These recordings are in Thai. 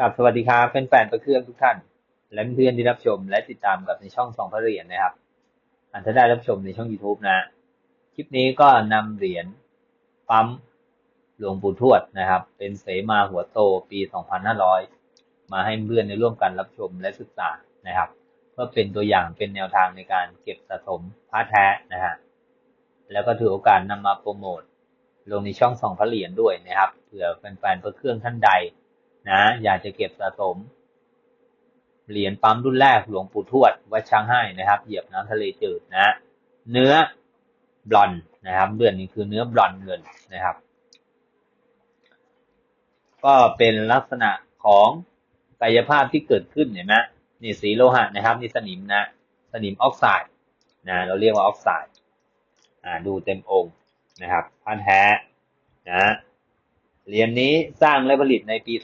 กับสวัสดีครับแฟนๆประเครื่องทุกท่าน และเพื่อนที่รับชมและติดตามกับในช่องสองพระเหรียญนะครับอันถ้าได้รับชมในช่อง YouTube นะ คลิปนี้ก็นำเหรียญปั๊มหลวงปู่ทวดนะครับ เป็นเสมาหัวโตปี 2500 มาให้เพื่อนในร่วมกันรับชมและศึกษานะครับ เพื่อเป็นตัวอย่างเป็นแนวทางในการเก็บสะสมพระแท้นะฮะแล้วก็ถือโอกาสนำมาโปรโมทลงในช่องสองพระเหรียญด้วยนะครับเผื่อแฟนๆประเครื่องท่านใด นะ อยากจะเก็บสะสม เหรียญปั๊มรุ่นแรกหลวงปู่ทวดวัดช้างให้นะครับ เหยียบน้ำทะเลจืดนะ เนื้อบลอนนะครับเดือนนี้คือเนื้อบลอนเงินนะครับ ก็เป็นลักษณะของกายภาพที่เกิดขึ้นเห็นไหมนี่สีโลหะนะครับนี่สนิมนะสนิมออกไซด์นะเราเรียกว่าออกไซด์อ่าดูเต็มองค์นะครับพันแท้นะ เหรียญนี้สร้างและผลิตในปี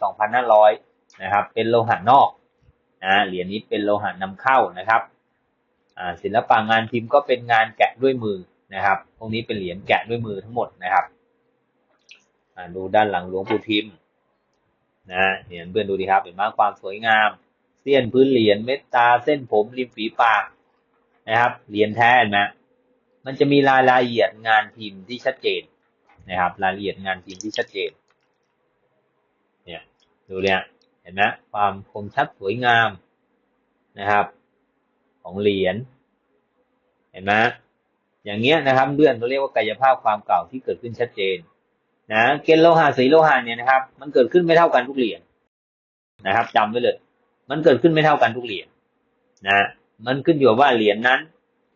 2500 นะครับ เป็นโลหะนอกนะเหรียญนี้เป็นโลหะนำเข้านะครับศิลปะงานพิมพ์ก็เป็นงานแกะด้วยมือนะครับพวกนี้เป็นเหรียญแกะด้วยมือทั้งหมดนะครับดูด้านหลังหลวงปู่ทิมนะเหรียญเพื่อนดูดีครับเห็นไหมความสวยงาม เส้นพื้นเหรียญเม็ดตาเส้นผมริมฝีปากนะครับ เหรียญแท้นะมันจะมีรายละเอียดงานพิมพ์ที่ชัดเจนนะครับ รายละเอียดงานพิมพ์ที่ชัดเจน ดูเนี่ยเห็นไหมความคมชัดสวยงามนะครับ ของเหรียญเห็นไหมอย่างเงี้ยนะครับเลื่อนเราเรียกว่ากายภาพความเก่าที่เกิดขึ้นชัดเจนนะเกณฑ์โลหะสีโลหะเนี่ยนะครับ มันเกิดขึ้นไม่เท่ากันทุกเหรียญนะครับจำไว้เลย มันเกิดขึ้นไม่เท่ากันทุกเหรียญนะ มันขึ้นอยู่ว่าเหรียญนั้น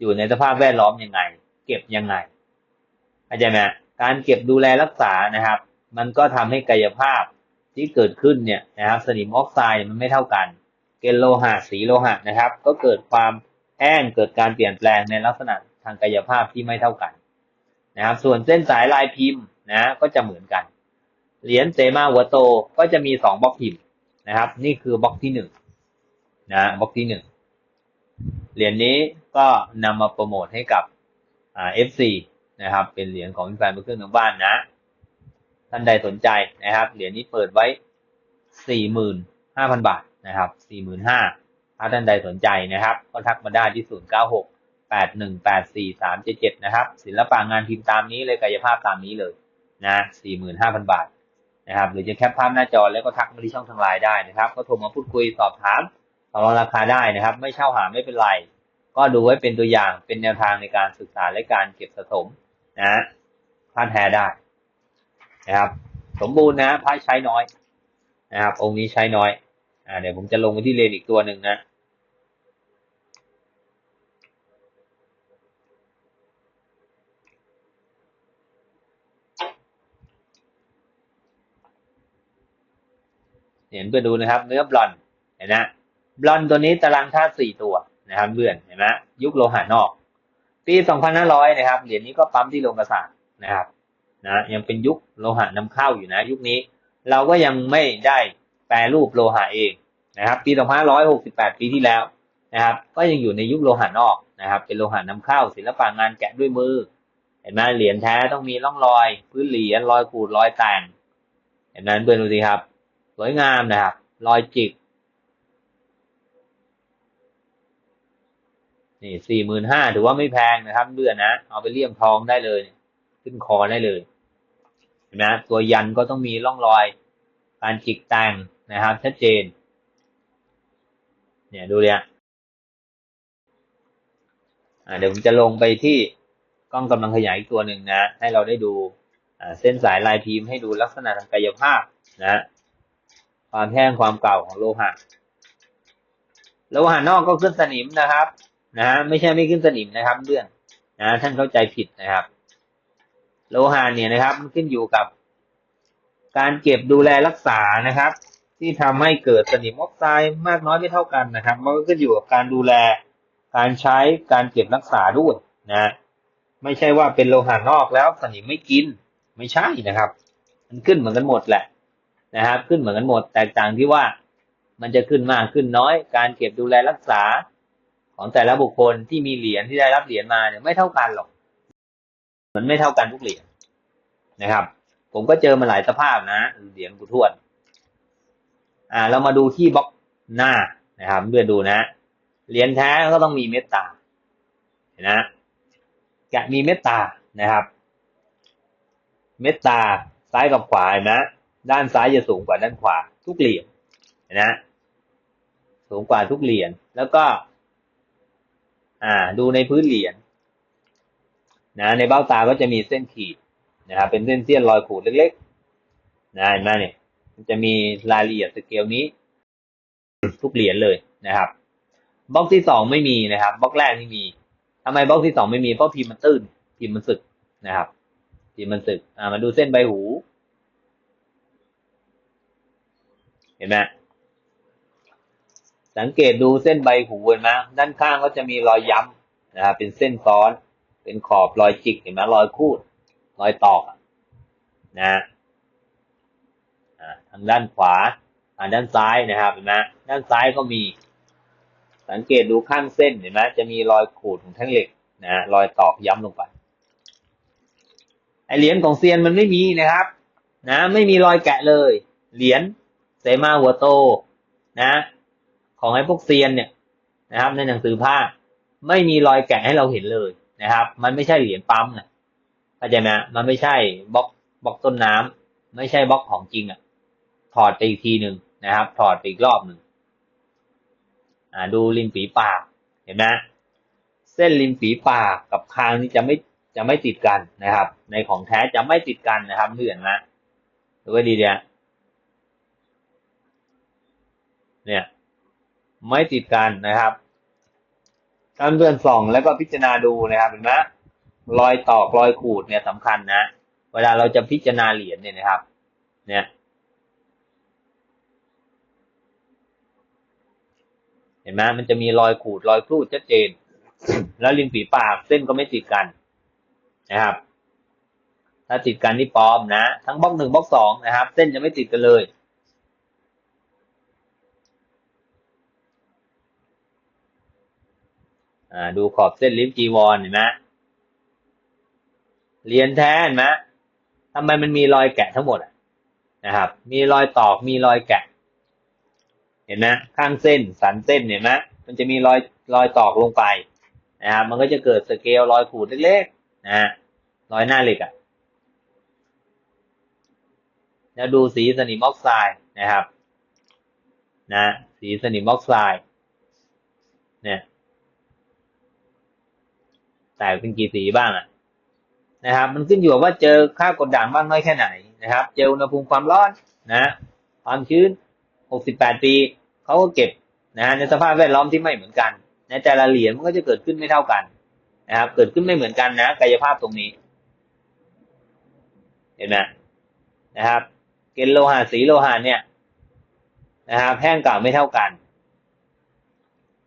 อยู่ในสภาพแวดล้อมยังไง เก็บยังไงเข้าใจไหมการเก็บดูแลรักษานะครับ มันก็ทำให้กายภาพ ที่เกิดขึ้นเนี่ยนะครับสนิมออกไซด์มันไม่เท่ากัน เกณฑ์โลหะสีโลหะนะครับ ก็เกิดความแห้งเกิดการเปลี่ยนแปลงในลักษณะทางกายภาพที่ไม่เท่ากันนะครับส่วนเส้นสายลายพิมพ์นะก็จะเหมือนกัน เหรียญเซมาหัวโตก็จะมีสองบล็อกพิมพ์นะครับ นี่คือบล็อกที่หนึ่งนะบล็อกที่หนึ่งเหรียญนี้ก็นำมาโปรโมทให้กับอ่าเอฟซีนะครับ เป็นเหรียญของแฟนเพื่อนทางบ้านนะ ท่านใดสนใจนะครับ เหรียญนี้เปิดไว้สี่หมื่นห้าพันบาทนะครับสี่หมื่นห้าถ้าท่านใดสนใจนะครับ ก็ทักมาได้ที่ศูนย์เก้าหกแปดหนึ่งแปดสี่สามเจ็ดเจ็ดนะครับ ศิลปะงานพิมพ์ตามนี้เลยกายภาพตามนี้เลยนะสี่หมื่นห้าพันบาทนะครับ หรือจะแคปภาพหน้าจอแล้วก็ทักมาที่ช่องทางไลน์ได้นะครับ ก็โทรมาพูดคุยสอบถามต่อรองราคาได้นะครับ ไม่เช่าหาไม่เป็นไร ก็ดูไว้เป็นตัวอย่างเป็นแนวทางในการศึกษาและการเก็บสะสมนะพาดแท้ได้ นะครับ สมบูรณ์นะพระใช้น้อยนะครับองค์นี้ใช้น้อย อ่า เดี๋ยวผมจะลงไปที่เลนอีกตัวหนึ่งนะเห็นเพื่อดูนะครับ เนื้อบลอนเห็นนะบลอนตัวนี้ตารางธาตุสี่ตัวนะครับเพื่อนเห็นไหมยุคโลหะนอก ปีสองพันห้าร้อยนะครับเหรียญนี้ก็ปั๊มที่โรงกระสานนะครับ นะยังเป็นยุคโลหะนำเข้าอยู่นะ ยุคนี้ เราก็ยังไม่ได้แปรรูปโลหะเองนะครับ ปี2568 ปีที่แล้วนะครับ ก็ยังอยู่ในยุคโลหะนอกนะครับ เป็นโลหะนำเข้า ศิลปะงานแกะด้วยมือ เห็นไหมเหรียญแท้ต้องมีร่องรอย พื้นเหรียญรอยขูดรอยแต่งเห็นไหมเพื่อนดูสิครับ สวยงามนะครับ รอยจิกนี่สี่หมื่นห้าถือว่าไม่แพงนะครับเดือนนะ เอาไปเลี่ยมทองได้เลย ขึ้นคอได้เลย นะตัวยันก็ต้องมีร่องรอยการจิกแต่งนะครับชัดเจน เนี่ยดูเลยอ่าเดี๋ยวผมจะลงไปที่กล้องกำลังขยายอีกตัวหนึ่งนะ ให้เราได้ดูเส้นสายลายพิมพ์ให้ดูลักษณะทางกายภาพนะความแห้งความเก่าของโลหะโลหะนอกก็ขึ้นสนิมนะครับ นะไม่ใช่ไม่ขึ้นสนิมนะครับเพื่อนนะท่านเข้าใจผิดนะครับ โลหะเนี่ยนะครับ มันขึ้นอยู่กับ การเก็บดูแลรักษานะครับ ที่ทำให้เกิดสนิมออกไซด์มากน้อยไม่เท่ากันนะครับ มันก็ขึ้นอยู่กับการดูแล การใช้การเก็บรักษาด้วยนะไม่ใช่ว่าเป็นโลหะนอกแล้วสนิมไม่กินไม่ใช่นะครับ มันขึ้นเหมือนกันหมดแหละนะครับ ขึ้นเหมือนกันหมดแตกต่างที่ว่ามันจะขึ้นมากขึ้นน้อย การเก็บดูแลรักษาของแต่ละบุคคลที่มีเหรียญที่ได้รับเหรียญมาเนี่ยไม่เท่ากันหรอก มันไม่เท่ากันทุกเหรียญนะครับ ผมก็เจอมาหลายสภาพนะเหรียญกูทวดอ่า เรามาดูที่บล็อกหน้านะครับเพื่อนดูนะเหรียญแท้ก็ต้องมีเมตตาเห็นนะแกะมีเมตตานะครับ เมตตาซ้ายกับขวาเห็นไหมด้านซ้ายจะสูงกว่าด้านขวา ทุกเหรียญเห็นนะสูงกว่าทุกเหรียญแล้วก็ อ่า ดูในพื้นเหรียญ นะในเบ้าตาก็จะมีเส้นขีดนะครับเป็นเส้นเสี้ยนรอยขูดเล็กๆนะเห็นไหมเนี่ยมันจะมีรายละเอียดสเกลนี้ ทุกเหรียญเลยนะครับบล็อกที่สองไม่มีนะครับบล็อกแรกไม่มีทำไมบล็อกที่สองไม่มีเพราะพิมพ์มันตื้นพิมพ์มันสึกนะครับพิมพ์มันสึกอ่ามาดูเส้นใบหู เห็นไหมสังเกตดูเส้นใบหูเห็นไหมด้านข้างก็จะมีรอยย้ำนะครับเป็นเส้นซ้อน เป็นขอบรอยจิกเห็นไหมรอยคูดรอยตอกนะทางด้านขวาอ่าด้านซ้ายนะครับเห็นไหมด้านซ้ายก็มี สังเกตดูข้างเส้นเห็นไหมจะมีรอยขูดของแท่งเหล็กนะรอยตอกย้ำลงไปไอเหรียญของเซียนมันไม่มีนะครับ นะ ไม่มีรอยแกะเลย เหรียญเสมาหัวโตนะ ของไอพวกเซียนเนี่ยนะครับ ในหนังสือผ้าไม่มีรอยแกะให้เราเห็นเลย นะครับ มันไม่ใช่เหรียญปั๊มนะเข้าใจไหมมันไม่ใช่บล็อกบล็อกต้นน้ำไม่ใช่บล็อกของจริงอะ ถอดไปอีกทีหนึ่งนะครับ ถอดไปอีกรอบหนึ่งอ่าดูริมฝีปากเห็นไหมเส้นริมฝีปากกับคางนี่จะไม่จะไม่ติดกันนะครับ ในของแท้จะไม่ติดกันนะครับเพื่อนนะดูไว้ดีเดียเนี่ย ไม่ติดกันนะครับ ท่านเพื่อนส่องแล้วก็พิจารณาดูนะครับเห็นไหมรอยตอกรอยขูดเนี่ยสำคัญนะ เวลาเราจะพิจารณาเหรียญเนี่ยนะครับ เนี่ยเห็นไหมมันจะมีรอยขูดรอยครูดชัดเจน แล้วริมฝีปากเส้นก็ไม่ติดกันนะครับ ถ้าติดกันนี่ปลอมนะ ทั้งบล็อกหนึ่งบล็อกสองนะครับ เส้นจะไม่ติดกันเลย อ่า ดูขอบเส้นลิฟจีวรเห็นไหมเรียนแท้เห็นไหมทำไมมันมีรอยแกะทั้งหมดนะครับ มีรอยตอกมีรอยแกะ เห็นไหมข้างเส้นสันเส้นเห็นไหมมันจะมีรอยรอยตอกลงไปนะครับมันก็จะเกิดสเกลรอยขูดเล็กๆนะรอยหน้าเหล็กอะ่ะแล้วดูสีสนิมออกไซด์นะครับ นะ สีสนิมออกไซด์เนี่ย ตกเป็นกี่สีบ้างอะนะครับ มันขึ้นอยู่ว่าเจอค่ากดด่างมากน้อยแค่ไหนนะครับ เจออุณหภูมิความร้อนนะความชื้น 68 ปีเขาก็เก็บนะในสภาพแวดล้อมที่ไม่เหมือนกันในแต่ละเหรียญมันก็จะเกิดขึ้นไม่เท่ากันนะครับ เกิดขึ้นไม่เหมือนกันนะกายภาพตรงนี้ เห็นไหมนะครับเกณฑ์โลหะสีโลหะเนี่ยนะครับแห้งเก่าไม่เท่ากัน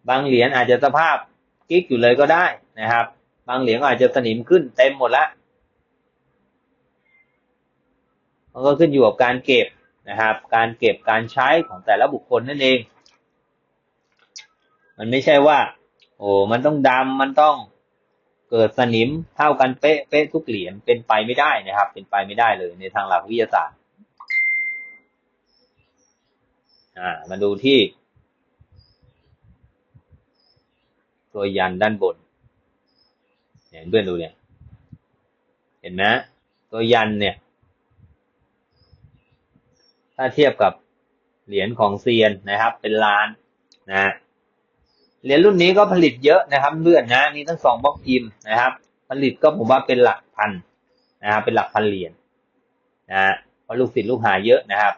บางเหรียญอาจจะสภาพกิ๊กอยู่เลยก็ได้นะครับ บางเหรียญอาจจะสนิมขึ้นเต็มหมดละมันก็ขึ้นอยู่กับการเก็บนะครับ การเก็บการใช้ของแต่ละบุคคลนั่นเอง มันไม่ใช่ว่า โอ้มันต้องดำมันต้องเกิดสนิมเท่ากันเป๊ะเป๊ะทุกเหรียญเป็นไปไม่ได้นะครับ เป็นไปไม่ได้เลยในทางหลักวิทยาศาสตร์อ่ามาดูที่ ตัวยันด้านบน เห็นเพื่อนดูเนี่ย เห็นไหมตัวยันเนี่ย ถ้าเทียบกับเหรียญของเซียนนะครับ เป็นล้านนะเหรียญรุ่นนี้ก็ผลิตเยอะนะครับเลื่อนนะนี่ทั้งสองบล็อกพิมพ์นะครับ ผลิตก็ผมว่าเป็นหลักพันนะครับเป็นหลักพันเหรียญนะเพราะลูกศิษย์ลูกหาเยอะนะครับ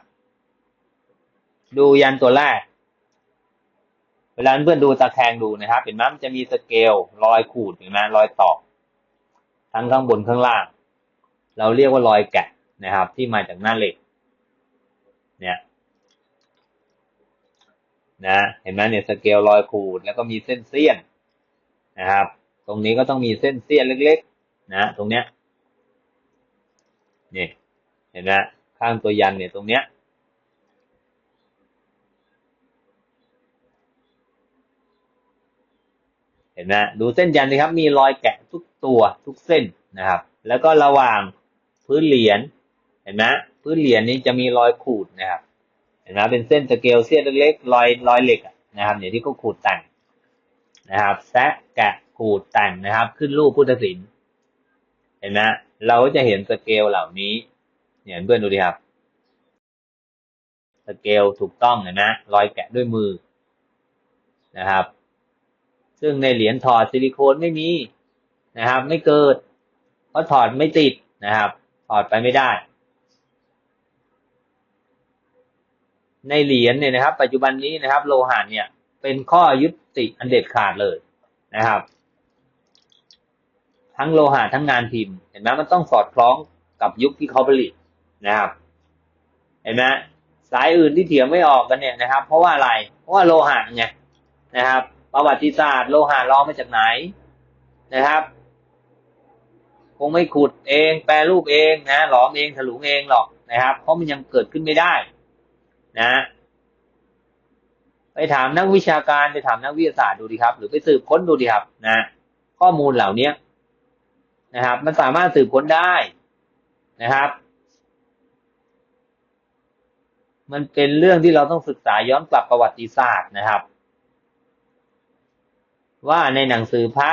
ดูยันตัวแรกเวลาเพื่อนดูตะแคงดูนะครับเห็นไหมมันจะมีสเกลรอยขูดเห็นไหมรอยตอก ทั้งข้างบนข้างล่าง เราเรียกว่ารอยแกะนะครับ ที่มาจากหน้าเหล็ก เนี่ยนะเห็นไหมเนี่ยสเกลรอยขูดแล้วก็มีเส้นเสี้ยนนะครับ ตรงนี้ก็ต้องมีเส้นเสี้ยนเล็กๆ นะตรงเนี้ยนี่เห็นไหมข้างตัวยันเนี่ยตรงเนี้ย เห็นไหมดูเส้นยันนะครับ มีรอยแกะทุกตัวทุกเส้นนะครับ แล้วก็ระหว่างพื้นเหรียญเห็นไหมพื้นเหรียญนี้จะมีรอยขูดนะครับ เห็นไหมเป็นเส้นสเกลเส้นเล็กๆรอยรอยเหล็กนะครับเนี่ยที่เขาขูดแต่งนะครับแซะแกะขูดแต่งนะครับ ขึ้นรูปพุทธศิลป์เห็นไหมเราก็จะเห็นสเกลเหล่านี้เนี่ยเพื่อนดูดิครับสเกลถูกต้องเห็นไหมรอยแกะด้วยมือนะครับ ซึ่งในเหรียญถอดซิลิโคนไม่มีนะครับ ไม่เกิดเพราะถอดไม่ติดนะครับ ถอดไปไม่ได้ ในเหรียญเนี่ยนะครับ ปัจจุบันนี้นะครับ โลหะเนี่ย เป็นข้อยุติอันเด็ดขาดเลยนะครับ ทั้งโลหะทั้งงานพิมพ์ เห็นไหมมันต้องสอดคล้องกับยุคที่เขาผลิตนะครับ เห็นไหมสายอื่นที่เถียงไม่ออกกันเนี่ยนะครับ เพราะว่าอะไร เพราะว่าโลหะไงนะครับ ประวัติศาสตร์โลหะล้อมาจากไหนนะครับ คงไม่ขุดเอง แปรรูปเองนะหลอมเองถลุงเองหรอกนะครับ เพราะมันยังเกิดขึ้นไม่ได้ นะ ไปถามนักวิชาการไปถามนักวิทยาศาสตร์ดูดีครับ หรือไปสืบค้นดูดีครับ นะ ข้อมูลเหล่านี้นะครับ มันสามารถสืบค้นได้นะครับ มันเป็นเรื่องที่เราต้องศึกษาย้อนกลับประวัติศาสตร์นะครับ ว่าในหนังสือพระ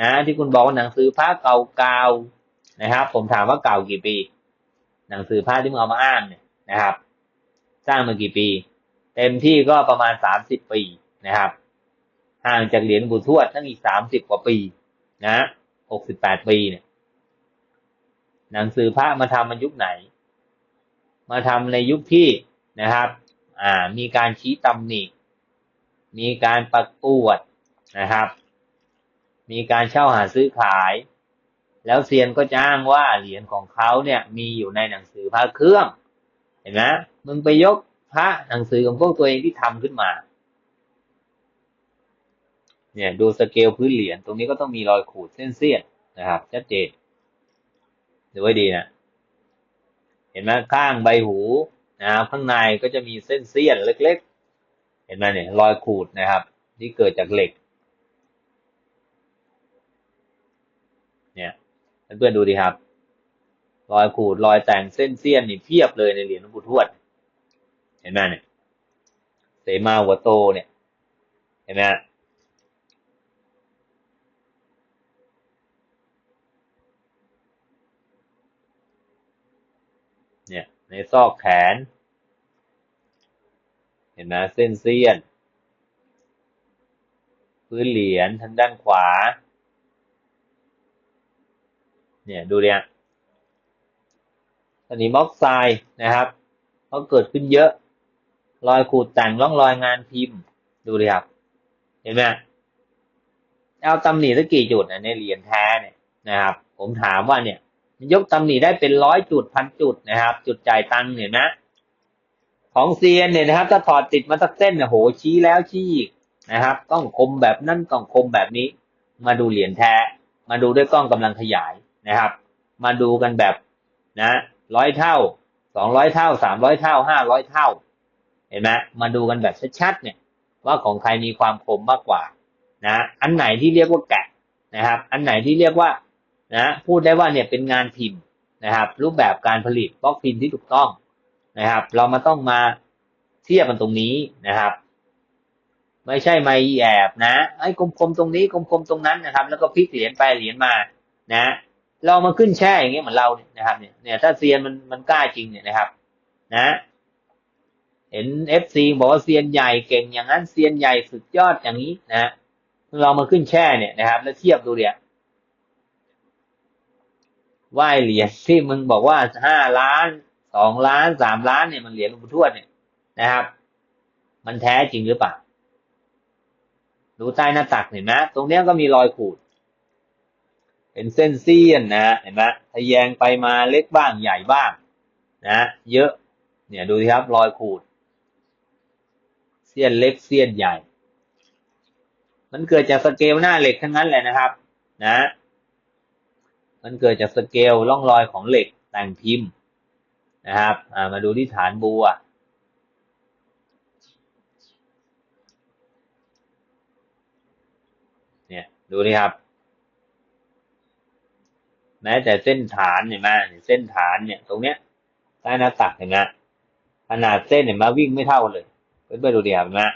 นะ ที่คุณบอกว่าหนังสือพระเก่าๆนะครับ ผมถามว่าเก่ากี่ปี หนังสือพระที่มึงเอามาอ้างเนี่ยนะครับ สร้างมากี่ปี เต็มที่ก็ประมาณสามสิบปีนะครับห่างจากเหรียญบุทวดตั้งอีกสามสิบกว่าปี นะหกสิบแปดปีเนี่ยหนังสือพระมาทำมันยุคไหน มาทำในยุคที่นะครับ อ่า มีการชี้ตำหนิ มีการประกวด นะครับ มีการเช่าหาซื้อขาย แล้วเซียนก็จ้างว่าเหรียญของเขาเนี่ยมีอยู่ในหนังสือพระเครื่อง เห็นไหมมึงไปยกพระหนังสือของพวกตัวเองที่ทำขึ้นมา เนี่ยดูสเกลพื้นเหรียญตรงนี้ก็ต้องมีรอยขูดเส้นเสี้ยนนะครับชัดเจนดูไว้ดีนะเห็นไหมข้างใบหูนะครับข้างในก็จะมีเส้นเสี้ยนเล็ก ๆ เห็นไหมเนี่ยรอยขูดนะครับ ที่เกิดจากเหล็ก เพื่อนดูดีครับ รอยขูดรอยแต่งเส้นเสี้ยนนี่เพียบเลยในเหรียญหลวงปู่ทวด เห็นไหมเนี่ยเสมาหัวโตเนี่ย เห็นไหมเนี่ย ในซอกแขน เห็นไหมเส้นเสี้ยน พื้นเหรียญทางด้านขวา เนี่ยดูเนี่ยสนิมออกไซด์นะครับเขาเกิดขึ้นเยอะ รอยขูดแต่งร่องรอยงานพิมพ์ ดูเลยครับ เห็นไหมเอาตำหนิสักกี่จุดในเหรียญแท้เนี่ยนะครับ ผมถามว่าเนี่ย ยกตำหนิได้เป็นร้อยจุดพันจุดนะครับ จุดจ่ายตังค์เนี่ยนะของเซียนเนี่ยนะครับถ้าถอดติดมาสักเส้นเนี่ยโหชี้แล้วชี้อีกนะครับ ต้องคมแบบนั่นต้องคมแบบนี้ มาดูเหรียญแท้ มาดูด้วยกล้องกำลังขยาย นะครับ มาดูกันแบบนะร้อยเท่าสองร้อยเท่าสามร้อยเท่าห้าร้อยเท่า เห็นไหมมาดูกันแบบชัดๆเนี่ย ว่าของใครมีความคมมากกว่านะอันไหนที่เรียกว่าแกะนะครับ อันไหนที่เรียกว่านะพูดได้ว่าเนี่ยเป็นงานพิมพ์นะครับ รูปแบบการผลิตบล็อกพิมพ์ที่ถูกต้องนะครับ เรามาต้องมาเทียบกันตรงนี้นะครับ ไม่ใช่ไม่แอบนะไอ้กลมๆตรงนี้กลมๆตรงนั้นนะครับ แล้วก็พลิกเหรียญไปเหรียญมานะ เรามาขึ้นแช่อย่างเงี้ยเหมือนเราเนี่ยนะครับเนี่ยเนี่ยถ้าเซียนมันมันกล้าจริงเนี่ยนะครับ นะ เห็นเอฟซีบอกว่าเซียนใหญ่เก่งอย่างนั้นเซียนใหญ่สุดยอดอย่างนี้นะเรามาขึ้นแช่เนี่ยนะครับ แล้วเทียบดูเนี่ยไหวเหรียญที่มึงบอกว่าห้าล้านสองล้านสามล้านเนี่ยมันเหรียญหลวงปู่ทวดเนี่ยนะครับ มันแท้จริงหรือเปล่าดูใต้หน้าตักเห็นไหมตรงเนี้ยก็มีรอยขูด เป็นเส้นเสี้ยนนะเห็นไหมทะแยงไปมาเล็กบ้างใหญ่บ้างนะเยอะเนี่ยดูสิครับรอยขูด เสี้ยนเล็กเสี้ยนใหญ่ มันเกิดจากสเกลหน้าเหล็กทั้งนั้นแหละนะครับ นะ มันเกิดจากสเกลร่องรอยของเหล็กแต่งพิมพ์นะครับมาดูที่ฐานบัวเนี่ยดูนี่ครับ แม้แต่เส้นฐานเห็นไหมเส้นฐานเนี่ย ตรงเนี้ยใต้หน้าตักเห็นไหมขนาดเส้นเนี่ยมาวิ่งไม่เท่าเลยเพื่อนๆดูดิครับนะ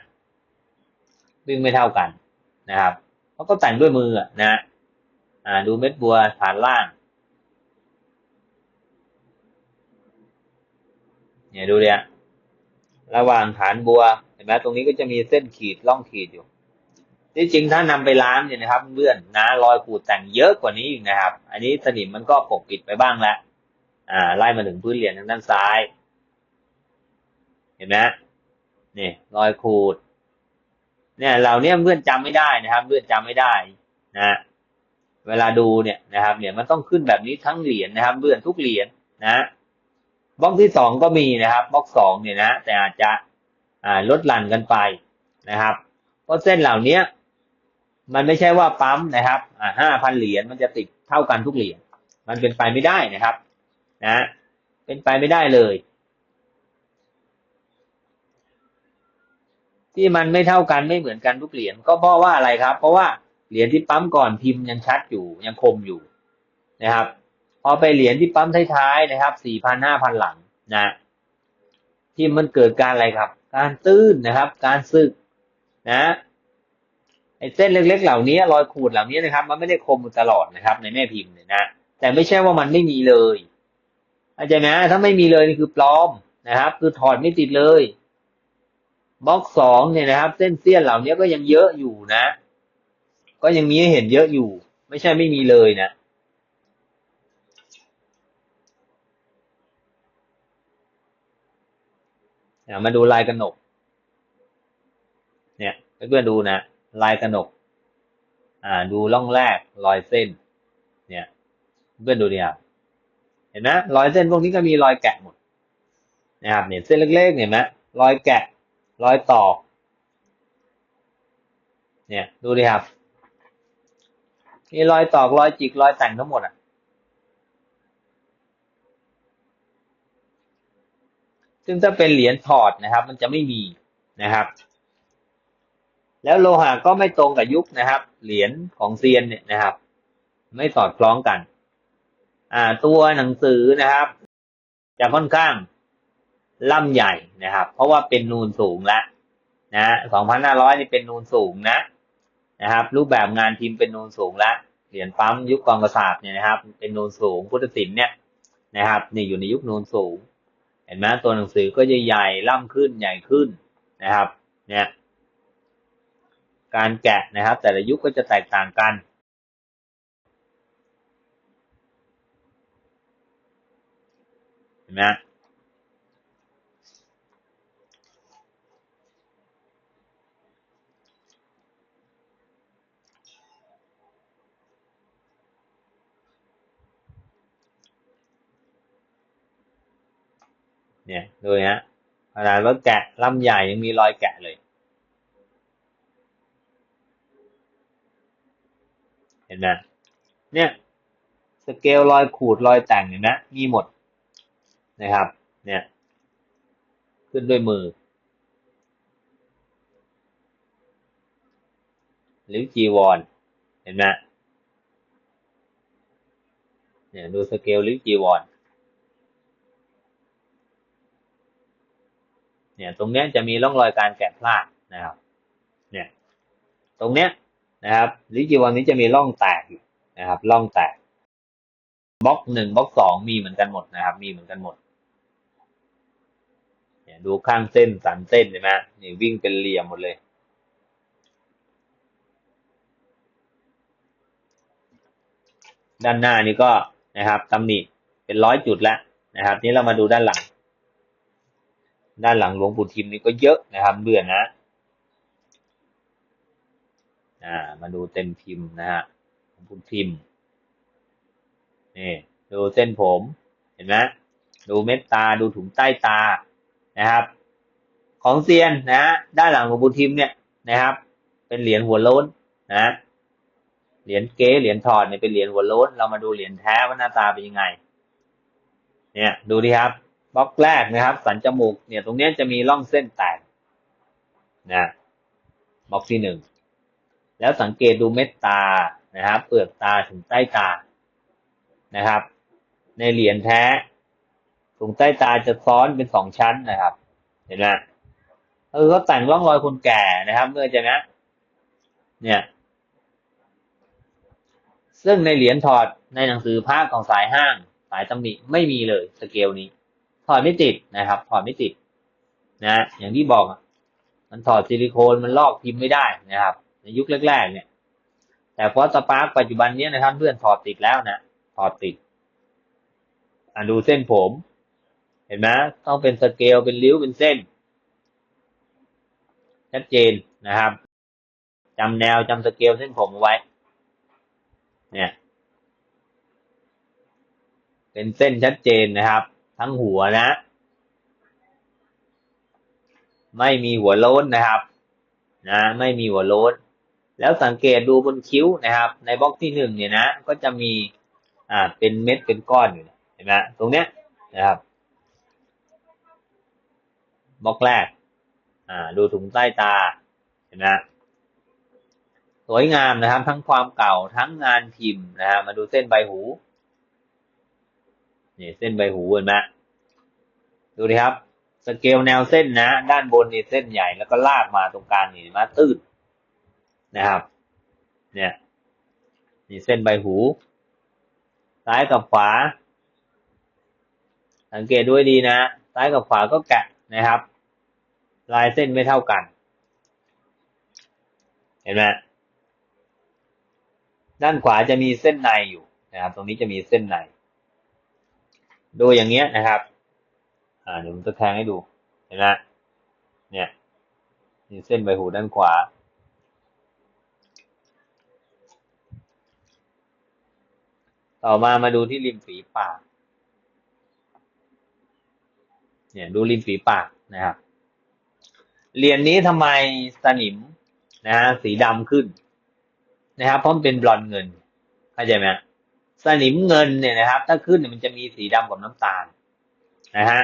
วิ่งไม่เท่ากันนะครับเขาก็แต่งด้วยมือนะอ่า ดูเม็ดบัวฐานล่าง เนี่ยดูเนี่ยระหว่างฐานบัวเห็นไหมตรงนี้ก็จะมีเส้นขีดล่องขีดอยู่ ที่จริงถ้านำไปล้างเนี่ยนะครับเพื่อนนะรอยขูดแต่งเยอะกว่านี้อีกนะครับ อันนี้สนิมมันก็ปกปิดไปบ้างแล้วอ่าไล่มาถึงพื้นเหรียญทางด้านซ้าย เห็นไหมนี่รอยขูด เนี่ยเหล่านี้เพื่อนจำไม่ได้นะครับเพื่อนจำไม่ได้นะเวลาดูเนี่ยนะครับ เนี่ยมันต้องขึ้นแบบนี้ทั้งเหรียญนะครับเพื่อนทุกเหรียญนะบล็อกที่สองก็มีนะครับบล็อกสองเนี่ยนะแต่อาจจะอ่าลดหลั่นกันไปนะครับเพราะเส้นเหล่านี้ มันไม่ใช่ว่าปั๊มนะครับอ่าห้าพันเหรียญมันจะติดเท่ากันทุกเหรียญมันเป็นไปไม่ได้นะครับ นะ เป็นไปไม่ได้เลย ที่มันไม่เท่ากันไม่เหมือนกันทุกเหรียญก็เพราะว่าอะไรครับ เพราะว่าเหรียญที่ปั๊มก่อนพิมพ์ยังชัดอยู่ยังคมอยู่นะครับ พอไปเหรียญที่ปั๊มท้ายๆนะครับสี่พันห้าพันหลังนะที่มันเกิดการอะไรครับ การตื้นนะครับ การสึกนะ ไอ้เส้นเล็กๆเหล่านี้รอยขูดเหล่านี้นะครับ มันไม่ได้คมตลอดนะครับ ในแม่พิมพ์เนี่ยนะแต่ไม่ใช่ว่ามันไม่มีเลยอาจารย์นะถ้าไม่มีเลยนี่คือปลอมนะครับ คือถอดไม่ติดเลยบล็อกสองเนี่ยนะครับ เส้นเสี้ยนเหล่านี้ก็ยังเยอะอยู่นะ ก็ยังมีให้เห็นเยอะอยู่ ไม่ใช่ไม่มีเลยนะมาดูลายกระหนก เนี่ยเพื่อนๆดูนะ ลายกระหนก อ่า ดูล่องแรกรอยเส้น เนี่ยเพื่อนดูเนี่ยเห็นไหมรอยเส้นพวกนี้ก็มีรอยแกะหมดนะครับเนี่ยเส้นเล็กๆเห็นไหมรอยแกะ รอยตอกเนี่ยดูดิครับมีรอยตอกรอยจิกรอยแต่งทั้งหมดอะซึ่งถ้าเป็นเหรียญถอดนะครับ มันจะไม่มีนะครับ แล้วโลหะก็ไม่ตรงกับยุคนะครับ เหรียญของเซียนเนี่ยนะครับ ไม่สอดคล้องกัน อ่า ตัวหนังสือนะครับ จะค่อนข้างล่ำใหญ่นะครับ เพราะว่าเป็นนูนสูงแล้วนะสองพันห้าร้อยนี่เป็นนูนสูงนะนะครับ รูปแบบงานพิมพ์เป็นนูนสูงแล้วเหรียญปั๊มยุคกองกระสาบเนี่ยนะครับ เป็นนูนสูงพุทธศิลป์เนี่ยนะครับนี่อยู่ในยุคนูนสูง เห็นไหมตัวหนังสือก็จะใหญ่ล่ำขึ้นใหญ่ขึ้นนะครับ เนี่ย การแกะนะครับ แต่ละยุคก็จะแตกต่างกัน เห็นไหมเนี่ยดูนะขนาดว่าแกะลำใหญ่ยังมีรอยแกะเลย ห็นไหมเนี่ยสเกลรอยขูดรอยแต่งเห็นไหมมีหมดนะครับ เนี่ย ขึ้นด้วยมือหรือจีวอนเห็นไหมเนี่ยดูสเกลหรือจีวอนเนี่ย ตรงเนี้ยจะมีร่องรอยการแกะพลาดนะครับ เนี่ย ตรงเนี้ย นะครับลิจิวันนี้จะมีร่องแตกอยู่นะครับร่องแตกบล็อกหนึ่งบล็อกสองมีเหมือนกันหมดนะครับ มีเหมือนกันหมดเนี่ยดูข้างเส้นสันเส้นใช่ไหมนี่วิ่งเป็นเหลี่ยมหมดเลย ด้านหน้านี่ก็นะครับตำหนิเป็นร้อยจุดแล้วนะครับ นี้เรามาดูด้านหลัง ด้านหลังหลวงปู่ทิมนี่ก็เยอะนะครับเบื่อนะ อ่ามาดูเต็มพิมพ์นะฮะผมพิมพ์นี่ดูเส้นผมเห็นไหมดูเม็ดตาดูถุงใต้ตานะครับ ของเซียนนะด้านหลังของบุญทิมเนี่ยนะครับ เป็นเหรียญหัวโล้นนะเหรียญเก๋เหรียญถอดเนี่ยเป็นเหรียญหัวโล้นเรามาดูเหรียญแท้ว่าหน้าตาเป็นยังไง เนี่ยดูดิครับบล็อกแรกนะครับ สันจมูกเนี่ย ตรงนี้จะมีร่องเส้นแตกนะบล็อกที่หนึ่ง แล้วสังเกตดูเม็ดตานะครับ เปลือกตาถึงใต้ตานะครับ ในเหรียญแท้ตรงใต้ตาจะซ้อนเป็นสองชั้นนะครับ เห็นไหมเออเขาแต่งร่องรอยคนแก่นะครับเมื่อจะนะ เนี่ย ซึ่งในเหรียญถอดในหนังสือภาคของสายห้าง สายตำหนิไม่มีเลยสเกลนี้ ถอดไม่ติดนะครับ ถอดไม่ติดนะ อย่างที่บอกมันถอดซิลิโคนมันลอกพิมพ์ไม่ได้นะครับ ในยุคแรกๆเนี่ย แต่ฟอสปาร์กปัจจุบันนี้นะครับเพื่อนถอดติดแล้วนะถอดติดอ่าดูเส้นผม เห็นไหมต้องเป็นสเกลเป็นริ้วเป็นเส้นชัดเจนนะครับจำแนวจำสเกลเส้นผมเอาไว้ เนี่ย เป็นเส้นชัดเจนนะครับ ทั้งหัวนะ ไม่มีหัวโล้นนะครับ นะ ไม่มีหัวโล้น แล้วสังเกตดูบนคิ้วนะครับ ในบล็อกที่หนึ่งเนี่ยนะ ก็จะมีอ่าเป็นเม็ดเป็นก้อนอยู่เห็นไหมตรงเนี้ยนะครับบล็อกแรกอ่าดูถุงใต้ตาเห็นไหมสวยงามนะครับ ทั้งความเก่าทั้งงานพิมพ์นะฮะมาดูเส้นใบหูนี่เส้นใบหูเห็นไหมดูดิครับ สเกลแนวเส้นนะ ด้านบนนี่เส้นใหญ่แล้วก็ลากมาตรงกลางนี่มาตื้น นะครับ เนี่ยนี่เส้นใบหู ซ้ายกับขวา สังเกตด้วยดีนะ ซ้ายกับขวาก็แกะนะครับ ลายเส้นไม่เท่ากัน เห็นไหมด้านขวาจะมีเส้นในอยู่นะครับ ตรงนี้จะมีเส้นใน ดูอย่างเงี้ยนะครับ อ่าเดี๋ยวผมจะแทงให้ดู เห็นไหมเนี่ยมีเส้นใบหูด้านขวา ต่อมามาดูที่ริมฝีปาก เนี่ยดูริมฝีปากนะครับ เหรียญนนี้ทำไมสนิมนะฮะสีดำขึ้นนะครับเพราะมันเป็นบลอนเงินเข้าใจไหมสนิมเงินเนี่ยนะครับ ถ้าขึ้นมันจะมีสีดำกับน้ำตาลนะฮะ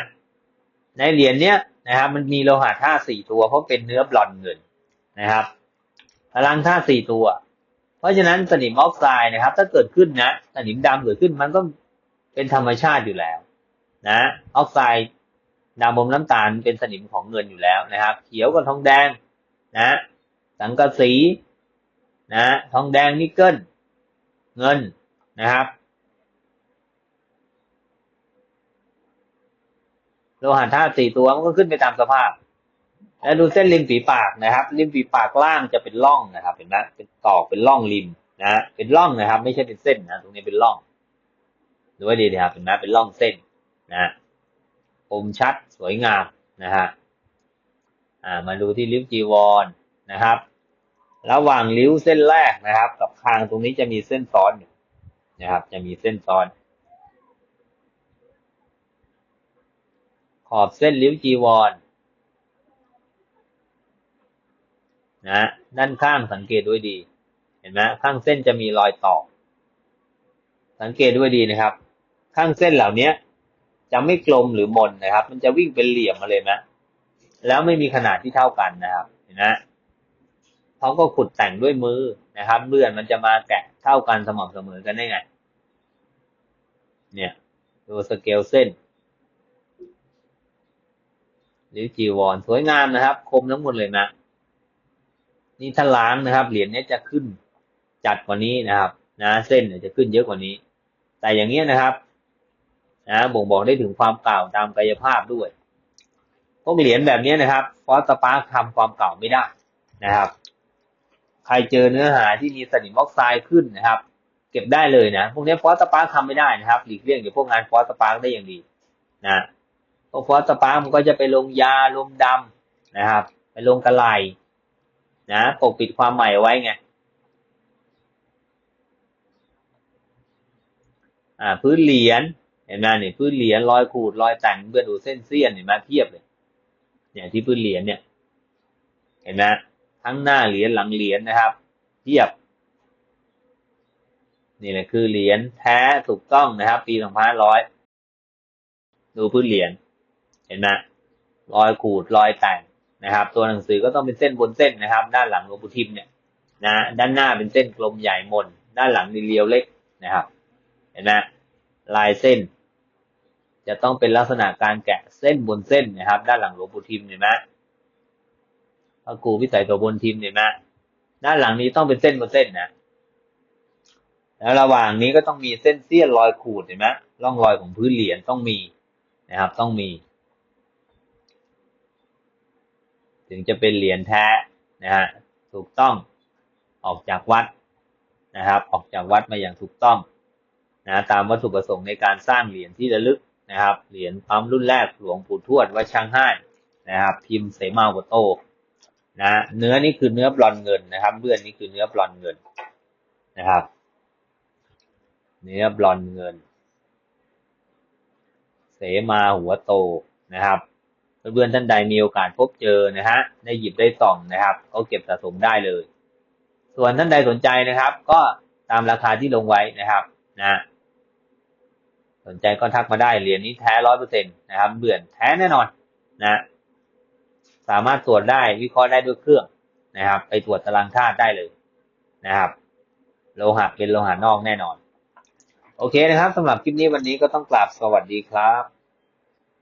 ในเหรียญเนี้ยนะครับ มันมีโลหะธาตุสี่ตัวเพราะเป็นเนื้อบลอนเงินนะครับพลังธาตุสี่ตัว เพราะฉะนั้นสนิมออกไซด์นะครับ ถ้าเกิดขึ้นนะสนิมดำเกิดขึ้นมันก็เป็นธรรมชาติอยู่แล้ว นะออกไซด์ดำบมน้ำตาลเป็นสนิมของเงินอยู่แล้วนะครับ เขียวกับทองแดงนะ สังกะสีนะทองแดงนิกเกิลเงินนะครับโลหะธาตุสี่ตัวมันก็ขึ้นไปตามสภาพ แล้วดูเส้นริมฝีปากนะครับ ริมฝีปากล่างจะเป็นร่องนะครับ เห็นไหมเป็นตอกเป็นร่องริมนะเป็นร่องนะครับ ไม่ใช่เป็นเส้นนะตรงนี้เป็นร่องดูไว้ดีนะครับเห็นไหมเป็นร่องเส้นนะคมชัดสวยงามนะฮะอ่ามาดูที่ริ้วจีวรนะครับ ระหว่างริ้วเส้นแรกนะครับ กับคางตรงนี้จะมีเส้นซ้อนนะครับ จะมีเส้นซ้อนขอบเส้นริ้วจีวร นะด้านข้างสังเกตด้วยดี เห็นไหมข้างเส้นจะมีรอยต่อ สังเกตด้วยดีนะครับ ข้างเส้นเหล่านี้จะไม่กลมหรือมนนะครับ มันจะวิ่งเป็นเหลี่ยมมาเลยนะแล้วไม่มีขนาดที่เท่ากันนะครับ เห็นไหมเขาก็ขุดแต่งด้วยมือนะครับเลื่อนมันจะมาแกะเท่ากันสม่ำเสมอกันได้ไง เนี่ยดูสเกลเส้นหรือจีวรสวยงามนะครับ คมทั้งหมดเลยนะ นี่ถ้าล้างนะครับ เหรียญนี้จะขึ้นจัดกว่านี้นะครับ นะ เส้นจะขึ้นเยอะกว่านี้ แต่อย่างเงี้ยนะครับนะบ่งบอกได้ถึงความเก่าตามกายภาพด้วยพวกเหรียญแบบนี้นะครับฟอสปาร์ทำความเก่าไม่ได้นะครับ ใครเจอเนื้อหาที่มีสนิมออกไซด์ขึ้นนะครับ เก็บได้เลยนะพวกนี้ฟอสปาร์ทำไม่ได้นะครับหลีกเลี่ยงเดี๋ยวพวกงานฟอสปาร์ได้อย่างดีนะพวกฟอสปาร์มันก็จะไปลงยาลมดำนะครับ ไปลงกระไล นะปกปิดความใหม่ไว้ไงอ่าพื้นเหรียญเห็นไหมเนี่ยพื้นเหรียญรอยขูดรอยแต่งเบื่อดูเส้นเสี้ยนเห็นไหมเทียบเลยเนี่ยที่พื้นเหรียญเนี่ย เห็นไหมทั้งหน้าเหรียญหลังเหรียญนะครับ เทียบ นี่แหละคือเหรียญแท้ถูกต้องนะครับ ปีสองพันร้อยดูพื้นเหรียญเห็นไหมรอยขูดรอยแต่ง นะครับ ตัวหนังสือก็ต้องเป็นเส้นบนเส้นนะครับ ด้านหลังหลวงปู่ทิมเนี่ยนะด้านหน้าเป็นเส้นกลมใหญ่มน ด้านหลังนีเรียวเล็กนะครับ เห็นไหมลายเส้น จะต้องเป็นลักษณะการแกะเส้นบนเส้นนะครับ ด้านหลังหลวงปู่ทิมเห็นไหมพระครูวิสัยตัวบนทิมเห็นไหมด้านหลังนี้ต้องเป็นเส้นบนเส้นนะแล้วระหว่างนี้ก็ต้องมีเส้นเสี้ยนรอยขูดเห็นไหมร่องรอยของพื้นเหรียญต้องมีนะครับ ต้องมี ถึงจะเป็นเหรียญแท้นะฮะถูกต้องออกจากวัดนะครับ ออกจากวัดมาอย่างถูกต้องนะตามวัตถุประสงค์ในการสร้างเหรียญที่ระลึกนะครับ เหรียญปั๊มรุ่นแรกหลวงปู่ทวดวัดช่างให้นะครับ พิมพ์เสมาวัโตนะเนื้อนี่คือเนื้อบลอนเงินนะครับเบื้อนนี่คือเนื้อบลอนเงินนะครับ เนื้อบลอนเงิน เสมาหัวโตนะครับ เพื่อนๆท่านใดมีโอกาสพบเจอนะฮะได้หยิบได้ส่องนะครับ ก็เก็บสะสมได้เลย ส่วนท่านใดสนใจนะครับ ก็ตามราคาที่ลงไว้นะครับนะสนใจก็ทักมาได้เหรียญนี้แท้ร้อยเปอร์เซ็นต์นะครับเบื่อนแท้แน่นอนนะสามารถตรวจได้วิเคราะห์ได้ด้วยเครื่องนะครับ ไปตรวจตารางธาตุได้เลยนะครับ โลหะเป็นโลหะนอกแน่นอน โอเคนะครับสำหรับคลิปนี้วันนี้ก็ต้องกราบสวัสดีครับ